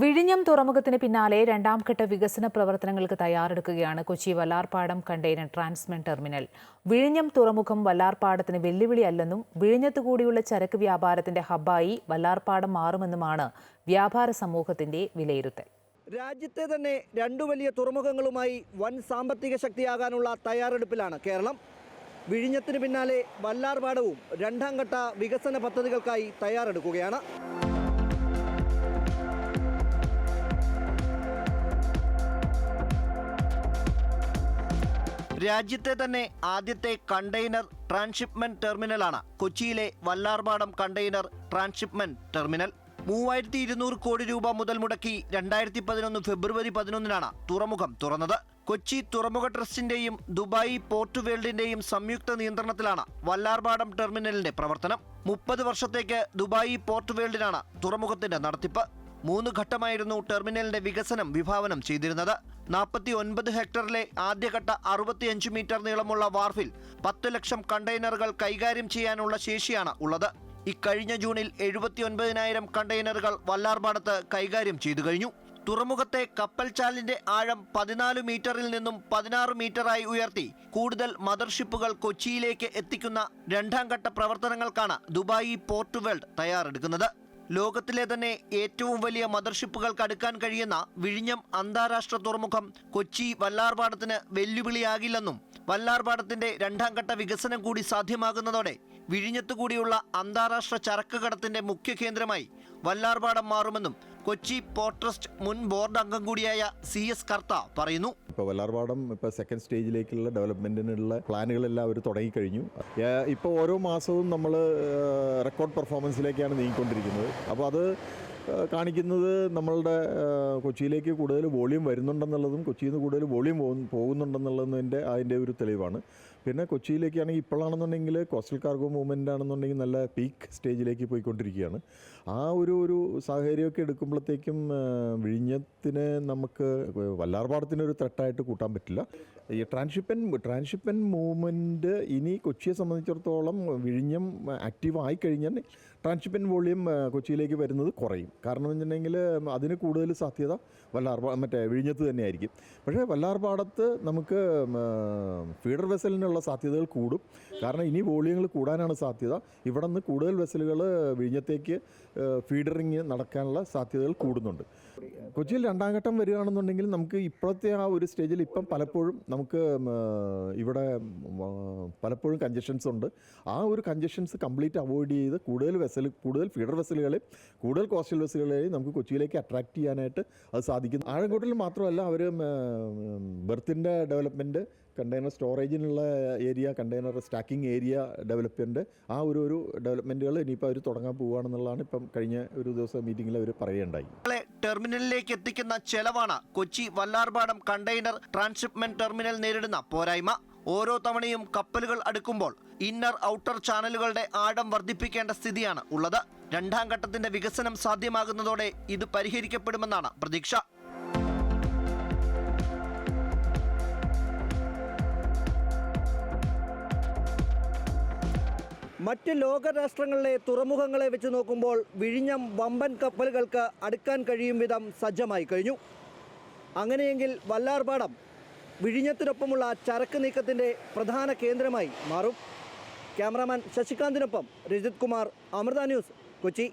വിഴിഞ്ഞം തുറമുഖത്തിന് പിന്നാലെ രണ്ടാം ഘട്ട വികസന പ്രവർത്തനങ്ങൾക്ക് തയ്യാറെടുക്കുകയാണ് Kochi Vallarpadam container transhipment terminal. വിഴിഞ്ഞം തുറമുഖം വല്ലാർപാടത്തിന് വെല്ലുവിളിയല്ലെന്നും വിഴിഞ്ഞത്തുകൂടിയുള്ള ചരക്ക് വ്യാപാരത്തിന്റെ ഹബ്ബായി വല്ലാർപാടം മാറുമെന്നുമാണ് വ്യാപാര സമൂഹത്തിന്റെ വിലയിരുത്തൽ. രാജ്യത്തെ തന്നെ രണ്ടു വലിയ തുറമുഖങ്ങളുമായി വൻ സാമ്പത്തിക ശക്തിയാകാനുള്ള തയ്യാറെടുപ്പിലാണ് കേരളം. വിഴിഞ്ഞത്തിന് പിന്നാലെ വല്ലാർപാടവും രണ്ടാം ഘട്ട വികസന പദ്ധതികൾക്കായി തയ്യാറെടുക്കുകയാണ്. രാജ്യത്തെ തന്നെ ആദ്യത്തെ കണ്ടെയ്നർ ട്രാൻസ്ഷിപ്മെന്റ് ടെർമിനലാണ്. കൊച്ചിയിലെ വല്ലാർപാടം കണ്ടെയ്നർ ട്രാൻസ്ഷിപ്മെന്റ് ടെർമിനൽ. മൂവായിരത്തി ഇരുന്നൂറ് കോടി രൂപ മുതൽ മുടക്കി രണ്ടായിരത്തി പതിനൊന്ന് ഫെബ്രുവരി പതിനൊന്നിനാണ് തുറമുഖം തുറന്നത്. കൊച്ചി തുറമുഖ ട്രസ്റ്റിന്റെയും ദുബായ് പോർട്ട് വേൾഡിന്റെയും സംയുക്ത നിയന്ത്രണത്തിലാണ് വല്ലാർപാടം ടെർമിനലിന്റെ പ്രവർത്തനം. മുപ്പത് വർഷത്തേക്ക് ദുബായ് പോർട്ട് വേൾഡിനാണ് തുറമുഖത്തിന്റെ നടത്തിപ്പ്. മൂന്ന് ഘട്ടമായിരുന്നു ടെർമിനലിന്റെ വികസനം വിഭാവനം ചെയ്തിരുന്നത്. നാൽപ്പത്തി ഒൻപത് ഹെക്ടറിലെ ആദ്യഘട്ട അറുപത്തിയഞ്ച് മീറ്റർ നീളമുള്ള വാർഫിൽ പത്ത് ലക്ഷം കണ്ടെയ്നറുകൾ കൈകാര്യം ചെയ്യാനുള്ള ശേഷിയാണ് ഉള്ളത്. ഇക്കഴിഞ്ഞ ജൂണിൽ എഴുപത്തി ഒൻപതിനായിരം കണ്ടെയ്നറുകൾ വല്ലാർപാടത്ത് കൈകാര്യം ചെയ്തു കഴിഞ്ഞു. തുറമുഖത്തെ കപ്പൽ ചാലിന്റെ ആഴം പതിനാല് മീറ്ററിൽ നിന്നും പതിനാറ് മീറ്ററായി ഉയർത്തി. കൂടുതൽ മദർഷിപ്പുകൾ കൊച്ചിയിലേക്ക് എത്തിക്കുന്ന രണ്ടാം ഘട്ട പ്രവർത്തനങ്ങൾക്കാണ് ദുബായി പോർട്ട് വേൾഡ് തയ്യാറെടുക്കുന്നത്. ലോകത്തിലെ തന്നെ ഏറ്റവും വലിയ മദർഷിപ്പുകൾക്ക് അടുക്കാൻ കഴിയുന്ന വിഴിഞ്ഞം അന്താരാഷ്ട്ര തുറമുഖം കൊച്ചി വല്ലാർപാടത്തിന് വെല്ലുവിളിയാകില്ലെന്നും വല്ലാർപാടത്തിന്റെ രണ്ടാം ഘട്ട വികസനം കൂടി സാധ്യമാകുന്നതോടെ വിഴിഞ്ഞത്തുകൂടിയുള്ള അന്താരാഷ്ട്ര ചരക്ക് കടത്തിന്റെ മുഖ്യ കേന്ദ്രമായി വല്ലാർപാടം മാറുമെന്നും കൊച്ചി പോർട്ട് ട്രസ്റ്റ് മുൻ ബോർഡ് അംഗം കൂടിയായ സി എസ് കർത്ത പറയുന്നു. ഇപ്പോൾ വല്ലാർപാടം ഇപ്പോൾ സെക്കൻഡ് സ്റ്റേജിലേക്കുള്ള ഡെവലപ്മെന്റിനുള്ള പ്ലാനുകളെല്ലാം അവർ തുടങ്ങിക്കഴിഞ്ഞു. ഇപ്പോൾ ഓരോ മാസവും നമ്മൾ റെക്കോർഡ് പെർഫോമൻസിലേക്കാണ് നീങ്ങിക്കൊണ്ടിരിക്കുന്നത്. അപ്പോൾ അത് കാണിക്കുന്നത് നമ്മളുടെ കൊച്ചിയിലേക്ക് കൂടുതൽ വോളിയം വരുന്നുണ്ടെന്നുള്ളതും കൊച്ചിയിൽ നിന്ന് കൂടുതൽ വോളിയം പോകു പോകുന്നുണ്ടെന്നുള്ളതിന്റെ അതിന്റെ ഒരു തെളിവാണ്. പിന്നെ കൊച്ചിയിലേക്കാണെങ്കിൽ ഇപ്പോഴാണെന്നുണ്ടെങ്കിൽ കോസ്റ്റൽ കാർഗോ മൂവ്മെന്റ് ആണെന്നുണ്ടെങ്കിൽ നല്ല പീക്ക് സ്റ്റേജിലേക്ക് പോയിക്കൊണ്ടിരിക്കുകയാണ്. ആ ഒരു ഒരു സാഹചര്യമൊക്കെ എടുക്കുമ്പോഴത്തേക്കും വിഴിഞ്ഞത്തിന് നമുക്ക് വല്ലാർപാടത്തിന് ഒരു ത്രെട്ടായിട്ട് കൂട്ടാൻ പറ്റില്ല. ഈ ട്രാൻഷിപ്പൻ ട്രാൻഷിപ്പൻ മൂവ്മെന്റ് ഇനി കൊച്ചിയെ സംബന്ധിച്ചിടത്തോളം വിഴിഞ്ഞം ആക്റ്റീവ് ആയി കഴിഞ്ഞാൽ ട്രാൻസ്ഷിപ്പൻ വോളിയം കൊച്ചിയിലേക്ക് വരുന്നത് കുറയും. കാരണം എന്ന് വെച്ചിട്ടുണ്ടെങ്കിൽ അതിന് കൂടുതൽ സാധ്യത വല്ലാർപാ മറ്റേ വിഴിഞ്ഞത്ത് തന്നെയായിരിക്കും. പക്ഷേ വല്ലാർപാടത്ത് നമുക്ക് ഫീഡർ വെസലിനുള്ള സാധ്യതകൾ കൂടും. കാരണം ഇനി വോളിയങ്ങൾ കൂടാനാണ് സാധ്യത. ഇവിടെ നിന്ന് കൂടുതൽ വെസലുകൾ വിഴിഞ്ഞത്തേക്ക് ഫീഡറിങ് നടക്കാനുള്ള സാധ്യതകൾ കൂടുന്നുണ്ട്. കൊച്ചിയിൽ രണ്ടാം ഘട്ടം വരികയാണെന്നുണ്ടെങ്കിൽ നമുക്ക് ഇപ്പോഴത്തെ ആ ഒരു സ്റ്റേജിൽ ഇപ്പം പലപ്പോഴും നമുക്ക് ഇവിടെ പലപ്പോഴും കഞ്ചഷൻസ് ഉണ്ട്. ആ ഒരു കഞ്ചഷൻസ് കംപ്ലീറ്റ് അവോയ്ഡ് ചെയ്ത് കൂടുതൽ വെസൽ കൂടുതൽ ഫീഡർ വെസലുകളെ കൂടുതൽ കോസ്റ്റൽ വെസലുകളെയും നമുക്ക് കൊച്ചിയിലേക്ക് അട്രാക്ട് ചെയ്യാനായിട്ട് അത് സാധിക്കുന്നു. ആഴംകൂട്ടൽ മാത്രമല്ല അവർ ബെർത്തിന്റെ development container സ്റ്റോറേജിനുള്ള area container stacking area development ആ ഒരു ഒരു ഡെവലപ്മെന്റുകൾ ഇനിയിപ്പോൾ അവർ തുടങ്ങാൻ പോവുകയാണെന്നുള്ളതാണ് ഇപ്പം കഴിഞ്ഞ ഒരു ദിവസം മീറ്റിങ്ങിൽ അവർ പറയുകയുണ്ടായി. ടെർമിനലിലേക്ക് എത്തിക്കുന്ന ചെലവാണ് Kochi Vallarpadam container transhipment terminal നേരിടുന്ന പോരായ്മ. ഓരോ തവണയും കപ്പലുകൾ അടുക്കുമ്പോൾ ഇന്നർ ഔട്ടർ ചാനലുകളുടെ ആഴം വർദ്ധിപ്പിക്കേണ്ട സ്ഥിതിയാണ് ഉള്ളത്. രണ്ടാം ഘട്ടത്തിന്റെ വികസനം സാധ്യമാകുന്നതോടെ ഇത് പരിഹരിക്കപ്പെടുമെന്നാണ് പ്രതീക്ഷ. മറ്റ് ലോകരാഷ്ട്രങ്ങളിലെ തുറമുഖങ്ങളെ വെച്ച് നോക്കുമ്പോൾ വിഴിഞ്ഞം വമ്പൻ കപ്പലുകൾക്ക് അടുക്കാൻ കഴിയും വിധം സജ്ജമായി കഴിഞ്ഞു. അങ്ങനെയെങ്കിൽ വല്ലാർപാടം വിഴിഞ്ഞത്തിനൊപ്പമുള്ള ചരക്ക് നീക്കത്തിന്റെ പ്രധാന കേന്ദ്രമായി മാറും. ക്യാമറാമാൻ ശശികാന്തിനൊപ്പം രജിത് കുമാർ അമൃത ന്യൂസ് കൊച്ചി.